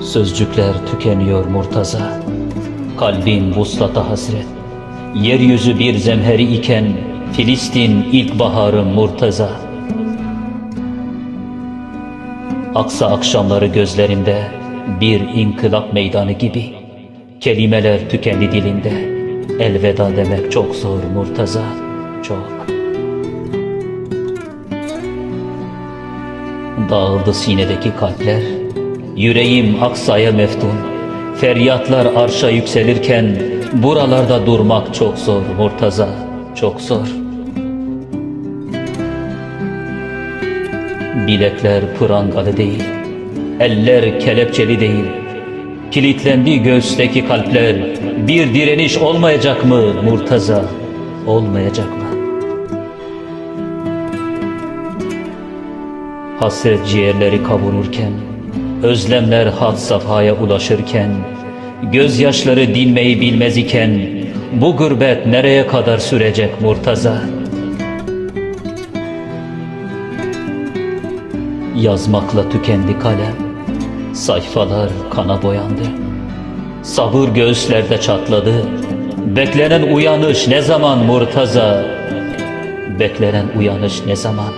Sözcükler tükeniyor Murtaza. Kalbim vuslata hasret. Yeryüzü bir zemheri iken Filistin ilkbaharı Murtaza. Aksa akşamları gözlerimde Bir inkılap meydanı gibi Kelimeler tükendi dilinde. Elveda demek çok zor Murtaza çok. Dağıldı sinedeki kalpler, yüreğim aksaya meftun. Feryatlar arşa yükselirken buralarda durmak çok zor Murtaza, çok zor. Bilekler prangalı değil, eller kelepçeli değil. Kilitlendi göğüsteki kalpler, bir direniş olmayacak mı Murtaza, olmayacak mı? Hasret ciğerleri kavururken, özlemler had safhaya ulaşırken, gözyaşları dinmeyi bilmez iken, bu gurbet nereye kadar sürecek Murtaza? Yazmakla tükendi kalem, sayfalar kana boyandı. Sabır göğüslerde çatladı, beklenen uyanış ne zaman Murtaza? Beklenen uyanış ne zaman?